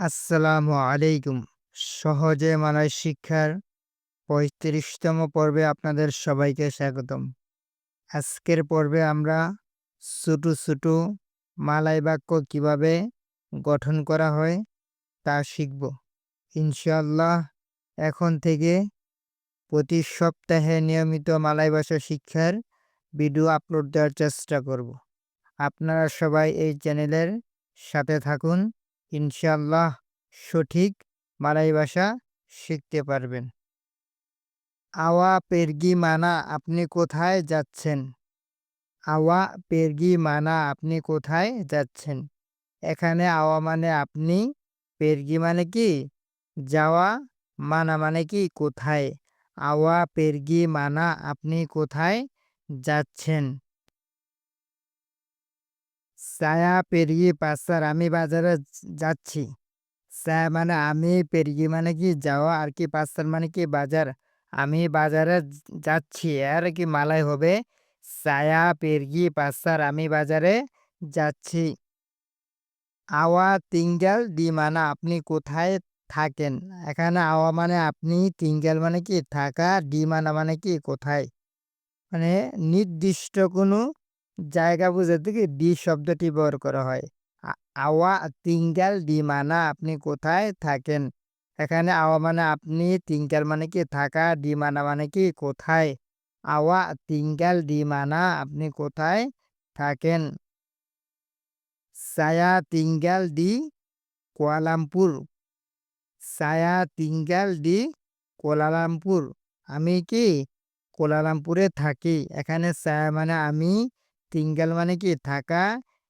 আসসালামু আলাইকুম। সহজে মালয় শিক্ষার পঁয়ত্রিশতম পর্বে আপনাদের সবাইকে স্বাগতম। আজকের পর্বে আমরা ছোটো ছোটো মালয় বাক্য কীভাবে গঠন করা হয় তা শিখব ইনশাল্লাহ এখন থেকে প্রতি সপ্তাহে নিয়মিত মালয় ভাষা শিক্ষার ভিডিও আপলোড দেওয়ার চেষ্টা করব আপনারা সবাই এই চ্যানেলের সাথে থাকুন ইনশাআল্লাহ সঠিক মালয় ভাষা শিখতে পারবেন। আওয়া পেরগি মানা আপনি কোথায় যাচ্ছেন? আওয়া পেরগি মানা আপনি কোথায় যাচ্ছেন? এখানে আওয়া মানে আপনি, পেরগি মানে কি? যাওয়া, মানা মানে কি? কোথায়? আওয়া পেরগি মানা আপনি কোথায় যাচ্ছেন? সায়া পেরিয়ে পাসার আমি বাজারে যাচ্ছি। সায়া মানে আমি পেরিয়ে মানে কি যাওয়া আর কি পাসার মানে কি বাজার। আমি বাজারে যাচ্ছি, আর কি মালাই হবে। সায়া পেরিয়ে পাসার আমি বাজারে যাচ্ছি। আওয়া তিঙ্গাল দি মানা, আপনি কোথায় থাকেন? এখানে আওয়া মানে আপনি, তিঙ্গাল মানে কি থাকা ডি মানা মানে কি কোথায়? মানে নির্দিষ্ট কোনো জায়গা বোঝাতে কি ডি শব্দটি ব্যবহার করা হয়। আওয়া তিঙ্গাল, ডি মানা, আপনি কোথায় থাকেন? এখানে আওয়া মানে আপনি, তিঙ্গাল মানে কি থাকা, ডি মানা মানে কি কোথায়? আওয়া তিঙ্গাল, ডি মানা, আপনি কোথায় থাকেন? সায়া তিঙ্গাল, ডি কোয়ালামপুর। সায়া তিঙ্গাল, ডি কোলালামপুর আমি কি কোলালামপুরে থাকি? এখানে সায়া মানে আমি তিঙ্গাল মানে কি? থাকা,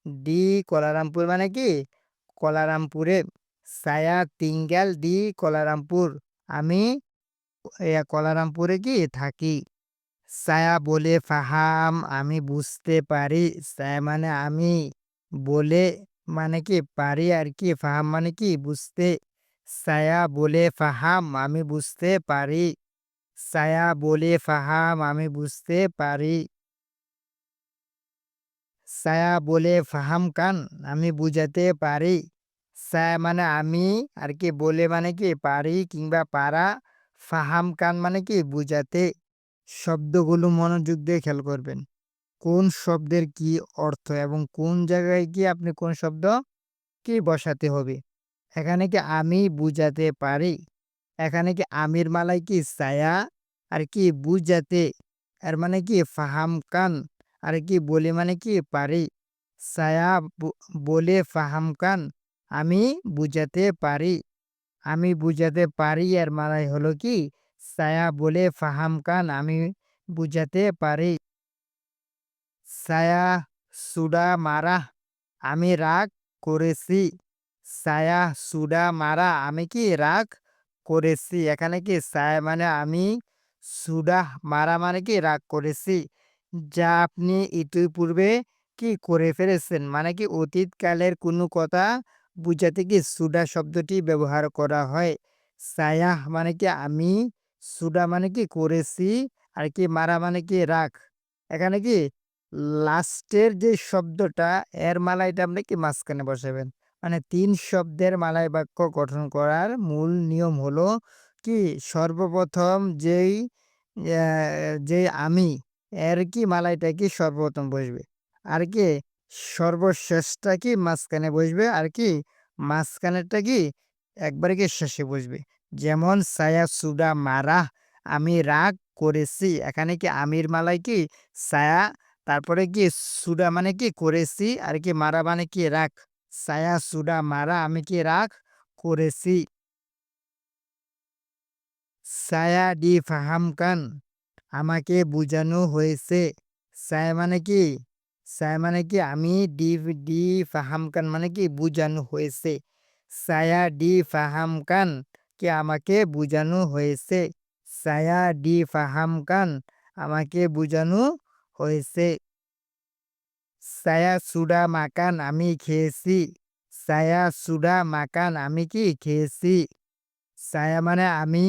ডি কোলারামপুর মানে কি? কোলারামপুরে। সায়া তিঙ্গাল দি কোলারামপুর। আমি কোলারামপুরে কি? থাকি। সায়া বলে ফাহাম, আমি বুঝতে পারি। সায়া মানে আমি বলে মানে কি? পারি আর কি। ফাহাম মানে কি? বুঝতে। সায়া বলে ফাহাম, আমি বুঝতে পারি। সায়া বলে ফাহাম, আমি বুঝতে পারি। সায়া বলে ফাহাম কান, আমি বুঝাতে পারি। সায়া মানে আমি, আর কি বলে মানে কি পারি কিংবা পারা, ফাহাম কান মানে কি বুঝাতে। শব্দগুলো মনোযোগ দিয়ে খেয়াল করবেন। কোন শব্দের কি অর্থ এবং কোন জায়গায় কি আপনি কোন শব্দ কি বসাতে হবে? এখানে কি আমি বুঝাতে পারি? এখানে কি আমির মালাই কি সায়া, আর কি বুঝাতে? এর মানে কি ফাহাম কান। আর কি বলে মানে কি পারি সায়া বলে ফাহাম কান আমি বুঝাতে পারি আমি বুঝাতে পারি আর মালাই হলো কি সায়া বলে ফাহাম কান আমি বুঝাতে পারি সায়া সুডা মারা আমি রাগ করেছি সায়া সুডা মারা আমি কি রাগ করেছি এখানে কি সায়া মানে আমি সুডা মারা মানে কি রাগ করেছি যা আপনি ইতিপূর্বে কি করে ফেলেছেন? মানে কি অতীতকালের কোনো কথা বুঝাতে কি সুডা শব্দটি ব্যবহার করা হয়? সায়াহ মানে কি আমি, সুডা মানে কি করেছি, আর কি মারা মানে কি রাখ? এখানে কি লাস্টের যে শব্দটা, এর মালাইটা আপনি কি মাঝখানে বসাবেন? মানে তিন শব্দের মালাই বাক্য গঠন করার মূল নিয়ম হলো কি সর্বপ্রথম যেই যে আমি এর কি মালাইটা কি সর্বপ্রথম বসবে। আর কি সর্বশেষটা কি মাঝখানে বসবে আর কি মাঝখানেরটা কি একবারে কি শেষে বসবে। যেমন সায়া সুডা মারা, আমি রাগ করেছি, এখানে কি আমির মালাই কি সায়া তারপরে কি সুডা মানে কি করেছি আর কি মারা মানে কি রাগ সায়া সুডা মারা, আমি কি রাগ করেছি। সায়া ডি ফাহামকান আমাকে বুঝানো হয়েছে। সায়া মানে কি? সায়া মানে কি? আমি ডি ডি ফাহামকান মানে কি? বুঝানো হয়েছে। সায়া ডি ফাহামকান কি আমাকে বুঝানো হয়েছে। সায়া ডি ফাহামকান আমাকে বুঝানো হয়েছে। সায়া সুডা মাকান আমি খেয়েছি। সায়া সুডা মাকান আমি কি খেয়েছি? সায়া মানে আমি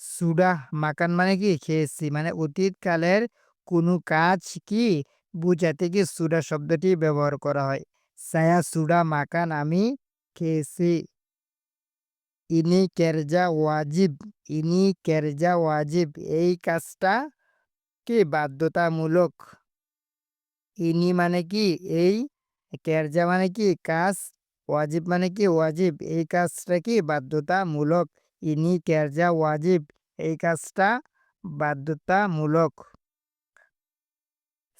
সুডা মাকান মানে কি? খেয়েছি। মানে অতীতকালের কোনো কাজ কি বুঝাতে কি সুডা শব্দটি ব্যবহার করা হয়। সায়া সুডা মাকান আমি খেয়েছি। ইনি কেরজা ওয়াজিব, ইনি কেরজা ওয়াজিব, এই কাজটা কি বাধ্যতামূলক? ইনি মানে কি? এই কেরজা মানে কি? কাজ ওয়াজিব মানে কি? ওয়াজিব, এই কাজটা কি বাধ্যতামূলক? ইনি কেরজা ওয়াজিব। এই কাজটা বাধ্যতামূলক।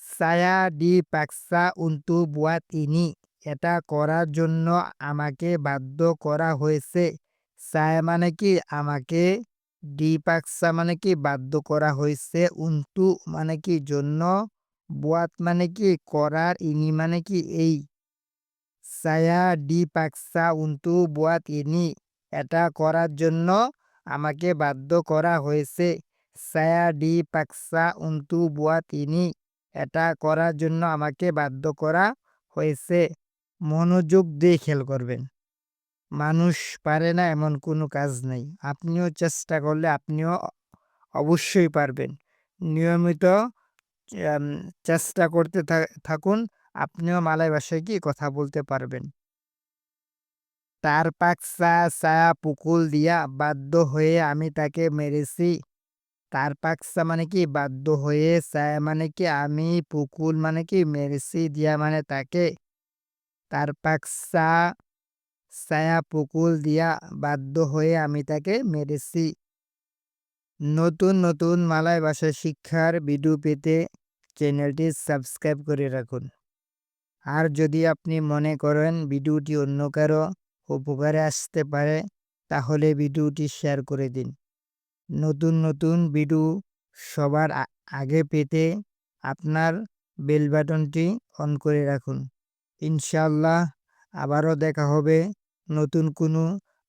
সায়া ডি পাকসা উন্তু বুয়াত ইনি। এটা করার জন্য আমাকে বাধ্য করা হয়েছে। সায়া মানে কি? আমাকে ডি পাকসা মানে কি? বাধ্য করা হয়েছে। উন্তু মানে কি? জন্য। বুয়াত মানে কি? করার। ইনি মানে কি? এই। সায়া ডি পাকসা উন্তু বুয়াত ইনি। এটা করার জন্য আমাকে বাধ্য করা হয়েছে। সায়া ডি পাকসা উন্তু বুয়াত তিনি এটা করার জন্য আমাকে বাধ্য করা হয়েছে। মনোযোগ দিয়ে খেয়াল করবেন। মানুষ পারে না এমন কোনো কাজ নেই। আপনিও চেষ্টা করলে আপনিও অবশ্যই পারবেন। নিয়মিত চেষ্টা করতে থাকুন। আপনিও মালয় ভাষায় কি কথা বলতে পারবেন। তার পাকসা ছায়া পুকুল দিয়া বাধ্য হয়ে আমি তাকে মেরেছি। তার পাকসা মানে কি? বাধ্য হয়ে ছায়া মানে কি? আমি পুকুল মানে কি? মেরেছি দিয়া মানে তাকে। তার পাকসা ছায়া পুকুল দিয়া বাধ্য হয়ে আমি তাকে মেরেছি। নতুন নতুন মালয় ভাষা শিক্ষার ভিডিও পেতে চ্যানেলটি সাবস্ক্রাইব করে রাখুন। আর যদি আপনি মনে করেন ভিডিওটি অন্য কারও উপকারে আসতে পারে, তাহলে ভিডিওটি শেয়ার করে দিন। নতুন নতুন ভিডিও সবার আগে পেতে আপনার বেল বাটনটি অন করে রাখুন। ইনশাআল্লাহ আবারও দেখা হবে নতুন কোনো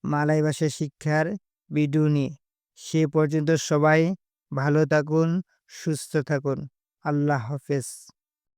মালাই ভাষা শিক্ষার ভিডিও নিয়ে। সে পর্যন্ত সবাই ভালো থাকুন, সুস্থ থাকুন। আল্লাহ হাফেজ।